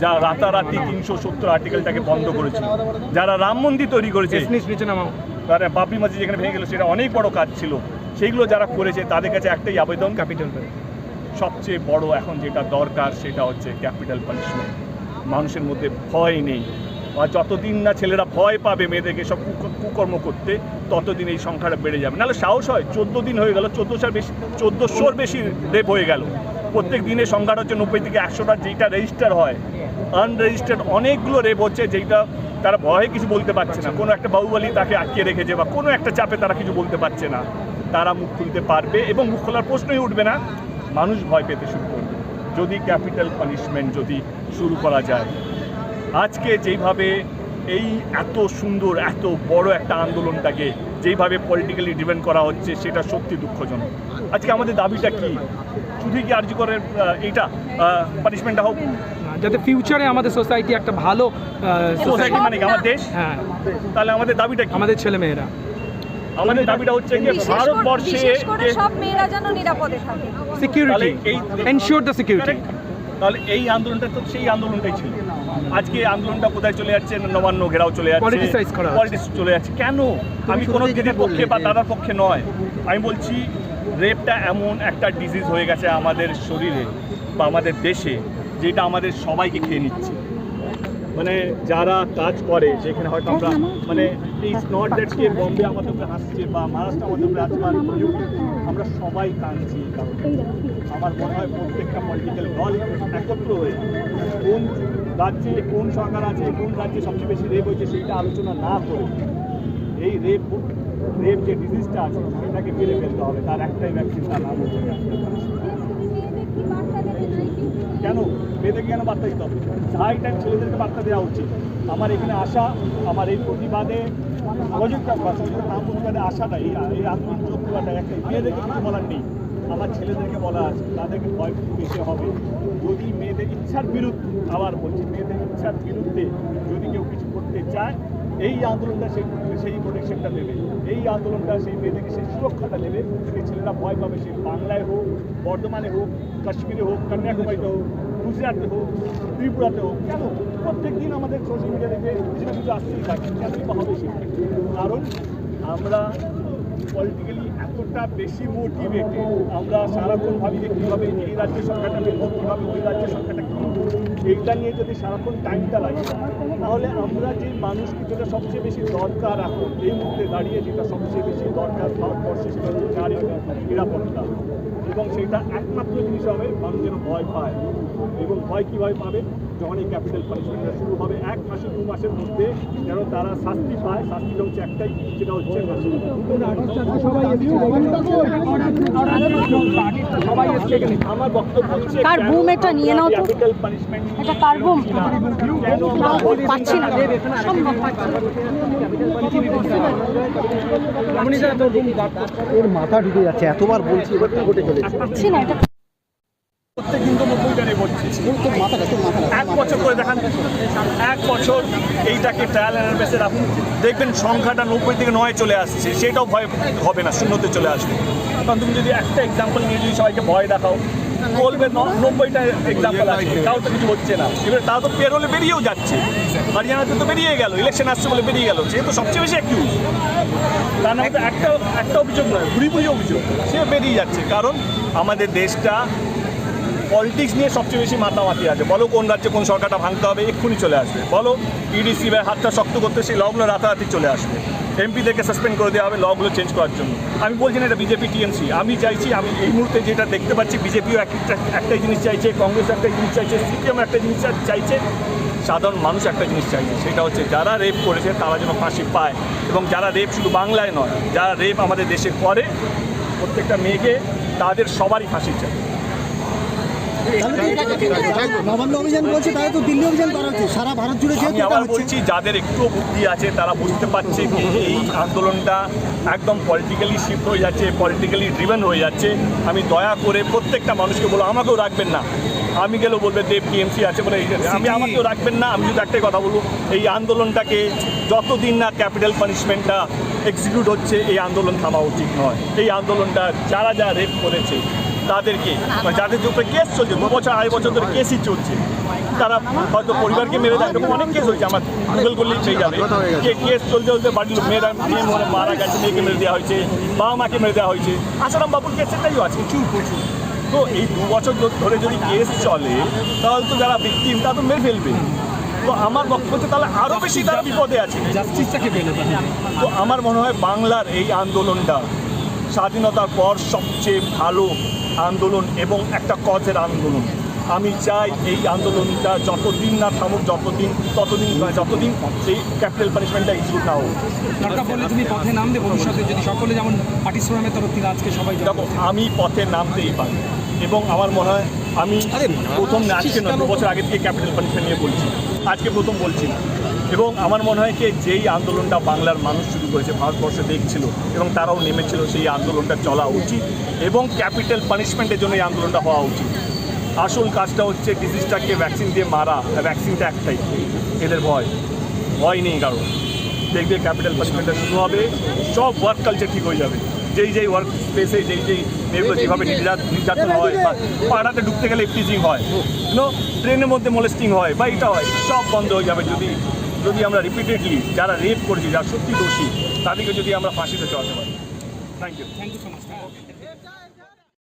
যারা রাতারাতি তিনশো সত্তর আর্টিকেলটাকে বন্ধ করেছিল যারা রাম মন্দির তৈরি করেছে তারা বাবরি মসজিদ যেখানে ভেঙে গেল সেটা অনেক বড় কাজ ছিল। সেইগুলো যারা করেছে তাদের কাছে একটাই আবেদন ক্যাপিটাল সবচেয়ে বড় এখন যেটা দরকার সেটা হচ্ছে ক্যাপিটাল পানিশমেন্ট মানুষের মধ্যে ভয় নেই। আর যতদিন না ছেলেরা ভয় পাবে মেয়েদেরকে সব কুক- কুকর্ম করতে ততদিন এই সংখ্যাটা বেড়ে যাবে। নাহলে সাহস হয় চোদ্দ দিন হয়ে গেল চোদ্দোশোর বেশি চোদ্দোশোর বেশি রেপ হয়ে গেল। প্রত্যেক দিনের সংখ্যাটা হচ্ছে নব্বই থেকে একশোটা যেটা রেজিস্টার হয়। আনরেজিস্টার্ড অনেকগুলো রেপ হচ্ছে যেটা তারা ভয়ে কিছু বলতে পারছে না। কোনো একটা বাহুবলী তাকে আটকে রেখেছে বা কোনো একটা চাপে তারা কিছু বলতে পারছে না। তারা মুখ খুলতে পারবে এবং মুখ খোলার প্রশ্নই উঠবে না। মানুষ ভয় পেতে শুরু করবে। যদি ক্যাপিটাল পানিশমেন্ট যদি শুরু করা যায়। আজকে যেইভাবে এই এত সুন্দর, এত বড় একটা আন্দোলনটাকে যেইভাবে পলিটিক্যালি ডিপেন্ড করা হচ্ছে, সেটা সত্যি দুঃখজনক। আজকে আমাদের দাবিটা কি? শুধু কি আর্জি করেন এইটা পানিশমেন্টটা হোক? যাতে ফিউচারে আমাদের সোসাইটি একটা ভালো সোসাইটি মানে কি আমার দেশ? হ্যাঁ। তাহলে আমাদের দাবিটা কি? আমাদের ছেলে মেয়েরা। আমাদের দাবিটা হচ্ছে করে- ভারতবর্ষে করে যে- সব মেয়েরা যেন নিরাপদে থাকে। সিকিউরিটি এনশিওর দ্য সিকিউরিটি তাহলে এই আন্দোলনটা তো সেই আন্দোলনটাই ছিল। আজকে আন্দোলনটা কোথায় চলে যাচ্ছে? নবান্ন ঘেরাও চলে যাচ্ছে। করা চলে যাচ্ছে। কেন? আমি কোনো দিদির পক্ষে বা দাদার পক্ষে নয়। আমি বলছি রেপটা এমন একটা ডিজিজ হয়ে গেছে আমাদের শরীরে বা আমাদের দেশে, যেটা আমাদের সবাইকে খেয়ে নিচ্ছে। মানে যারা কাজ করে, যেখানে হয়তো আমরা মানে এই নট দ্যাট কে বম্বে আমাদের উপরে হাসছে বা মহারাষ্ট্র আমাদের উপরে হাসছে আমরা সবাই কাঁদছি আমার মনে হয় প্রত্যেকটা পলিটিক্যাল দল একত্র হয়ে কোন রাজ্যে কোন সরকার আছে, কোন রাজ্যে সবচেয়ে বেশি রেপ হয়েছে, সেইটা আলোচনা না করে এই রেপ রেপ যে ডিজিজটা আছে, সেটাকে মেরে ফেলতে হবে, তার একটাই ভ্যাকসিন তার নাম হচ্ছে কেন? মেয়েদেরকে কেন বার্তা দিতে হবে? হাই টাইম ছেলেদেরকে বার্তা দেওয়া উচিত। আমার এখানে আসা আমার এই প্রতিবাদে সহযোগিতা নাম প্রতিবাদে আসাটা এই এই করাটা একটা, মেয়েদেরকে কিছু বলার নেই। আমার ছেলেদেরকে বলা আছে, তাদেরকে ভয় পেতে হবে। যদি মেয়েদের ইচ্ছার বিরুদ্ধে, আবার বলছি, মেয়েদের ইচ্ছার বিরুদ্ধে যদি কেউ কিছু করতে চায় এই আন্দোলনটা সেই সেই প্রোটেকশনটা দেবে। এই আন্দোলনটা সেই মেয়েদেরকে সেই সুরক্ষাটা দেবে। সেই ছেলেরা ভয় পাবে সেই বাংলায় হোক, বর্ধমানে হোক, কাশ্মীরে হোক, কন্যাকুমারীতে হোক, গুজরাটে হোক, ত্রিপুরাতে হোক, কেন? প্রত্যেক দিন আমাদের সোশ্যাল মিডিয়া থেকে কিছু না কিছু আসতেই থাকে। কেনই বা হবে সেটা? কারণ আমরা পলিটিক্যালি এতটা বেশি মোটিভেটেড আমরা সারাক্ষণ ভাবি যে কীভাবে এই রাজ্যের সংখ্যাটা বেরবো কীভাবে ওই রাজ্যের সংখ্যাটা কী এইটা নিয়ে যদি সারাক্ষণ টাইমটা লাগে, তাহলে আমরা যে মানুষকে যেটা সবচেয়ে বেশি দরকার এখন, এই মুহূর্তে দাঁড়িয়ে যেটা সবচেয়ে বেশি দরকার ভারতবর্ষে, সেটা হচ্ছে নারী নিরাপত্তা। এবং সেটা একমাত্র জিনিস হবে মানুষ যেন ভয় পায়। এবং ভয় কীভাবে পাবে? যখন এই ক্যাপিটাল পানিশমেন্টটা শুরু হবে এক মাসে দু মাসের মধ্যে যেন তারা শাস্তি পায়। শাস্তিটা হচ্ছে একটাই সেটা হচ্ছে আমার বক্তব্য হচ্ছে কার কেন এটা নিয়ে নাও তো? ক্যাপিটাল পানিশমেন্ট এটা কার বলছি পাচ্ছি না। সম্ভব পাচ্ছি না। ওর মাথা ঢুকে যাচ্ছে এতবার বলছি এবার তো ঘটে চলেছে। পাচ্ছি না এটা এক বছর করে দেখান। এক বছর এইটাকে ট্রায়াল রাখুন। দেখবেন সংখ্যাটা নব্বই থেকে নয় চলে আসছে। সেটাও ভয় হবে না, শূন্যতে চলে আসবে। কারণ তুমি যদি একটা এক্সাম্পল নিয়ে যদি সবাইকে ভয় দেখাও, বলবে নব্বইটা এক্সাম্পল আছে। তাও তো কিছু হচ্ছে না। এবার তাও তো পেরোলে বেরিয়েও যাচ্ছে। হরিয়ানাতে তো বেরিয়ে গেল ইলেকশন আসছে বলে বেরিয়ে গেল। সে তো সবচেয়ে বেশি অ্যাকিউজ তার নামে একটা একটা অভিযোগ নয় ঘুরি অভিযোগ। সে বেরিয়ে যাচ্ছে। কারণ আমাদের দেশটা পলিটিক্স নিয়ে সবচেয়ে বেশি মাতামাতি আছে। বলো কোন রাজ্যে কোন সরকারটা ভাঙতে হবে, এক্ষুনি চলে আসবে। বলো ইডিসি বা হাতটা শক্ত করতে সেই লগুলো রাতারাতি চলে আসবে। এমপিদেরকে সাসপেন্ড করে দেওয়া হবে লগুলো চেঞ্জ করার জন্য। আমি বলছি না এটা বিজেপি টিএমসি আমি চাইছি, আমি এই মুহূর্তে যেটা দেখতে পাচ্ছি বিজেপিও একটা, একটাই জিনিস চাইছে কংগ্রেস একটা জিনিস চাইছে সিপিএম একটা জিনিস চাইছে, সাধারণ মানুষ একটা জিনিস চাইছে, সেটা হচ্ছে যারা রেপ করেছে তারা যেন ফাঁসি পায়। এবং যারা রেপ শুধু বাংলায় নয়, যারা রেপ আমাদের দেশে করে, প্রত্যেকটা মেয়েকে তাদের সবারই ফাঁসি চাই। নবান্ন অভিযান বলছে তাহলে তো দিল্লি অভিযান করা হচ্ছে সারা ভারত জুড়ে আমি আবার বলছি যাদের একটু বুদ্ধি আছে তারা বুঝতে পারছে কি এই আন্দোলনটা একদম পলিটিক্যালি শিফট হয়ে যাচ্ছে পলিটিক্যালি ড্রিভেন হয়ে যাচ্ছে। আমি দয়া করে প্রত্যেকটা মানুষকে বলো আমাকেও রাখবেন না। আমি গেলেও বলবে দেব টিএমসি আছে বলে আমি আমাকেও রাখবেন না। আমি যদি একটাই কথা বলব এই আন্দোলনটাকে যতদিন না ক্যাপিটাল পানিশমেন্টটা এক্সিকিউট হচ্ছে এই আন্দোলন থামা উচিত নয়। এই আন্দোলনটা যারা যা রেপ করেছে তাদেরকে মানে যাদের উপরে কেস চলছে দু বছর আড়াই বছর ধরে কেসই চলছে তারা হয়তো পরিবারকে মেরে দেয় এরকম অনেক কেস হয়েছে আমার গুগল করলেই পেয়ে যাবে। যে কেস চলতে চলতে বাড়ির মেয়েরা মেয়ে মরে মারা গেছে মেয়েকে মেরে দেওয়া হয়েছে বাবা মাকে মেরে দেওয়া হয়েছে আসারাম বাবুর কেসেরটাইও আছে প্রচুর প্রচুর। তো এই দু বছর ধরে যদি কেস চলে তাহলে তো যারা ভিকটিম তা তো মেরে ফেলবে। তো আমার বক্তব্য তাহলে আরও বেশি তারা বিপদে আছে। তো আমার মনে হয় বাংলার এই আন্দোলনটা স্বাধীনতার পর সবচেয়ে ভালো আন্দোলন এবং একটা কজের আন্দোলন। আমি চাই এই আন্দোলনটা যতদিন না থামুক যতদিন ততদিন যতদিন এই ক্যাপিটাল পানিশমেন্টটা ইস্যু না হোক। দরকার তুমি পথে নামবে ভবিষ্যতে যদি সকলে যেমন ফোরামের তরফ থেকে আজকে সবাই দেখো আমি পথে নামতেই পারি এবং আমার মনে হয় আমি প্রথম আজকে নয় বছর আগে থেকে ক্যাপিটাল পানিশমেন্ট নিয়ে বলছি। আজকে প্রথম বলছি না। এবং আমার মনে হয় কি, যেই আন্দোলনটা বাংলার মানুষ শুরু করেছে, ভারতবর্ষে দেখছিল এবং তারাও নেমেছিল সেই আন্দোলনটা চলা উচিত এবং ক্যাপিটাল পানিশমেন্টের জন্য এই আন্দোলনটা হওয়া উচিত। আসল কাজটা হচ্ছে ডিজিজটাকে ভ্যাকসিন দিয়ে মারা ভ্যাকসিনটা একটাই, এদের ভয়। ভয় নেই কারণ দেখবে ক্যাপিটাল পানিশমেন্টটা শুরু হবে, সব ওয়ার্ক কালচার ঠিক হয়ে যাবে। যেই যেই ওয়ার্ক স্পেসে যেই যেই মেয়েগুলো যেভাবে নির্যাত নির্যাতন হয়, বা পাড়াতে ঢুকতে গেলে টিচিং হয় ট্রেনের মধ্যে মোলেস্টিং হয়, বা এটা হয়, সব বন্ধ হয়ে যাবে যদি যদি আমরা রিপিটেডলি যারা রেপ করছি, যারা সত্যি দোষী তাদেরকে যদি আমরা ফাঁসিতে চড়াতে পারি। Thank you thank you so much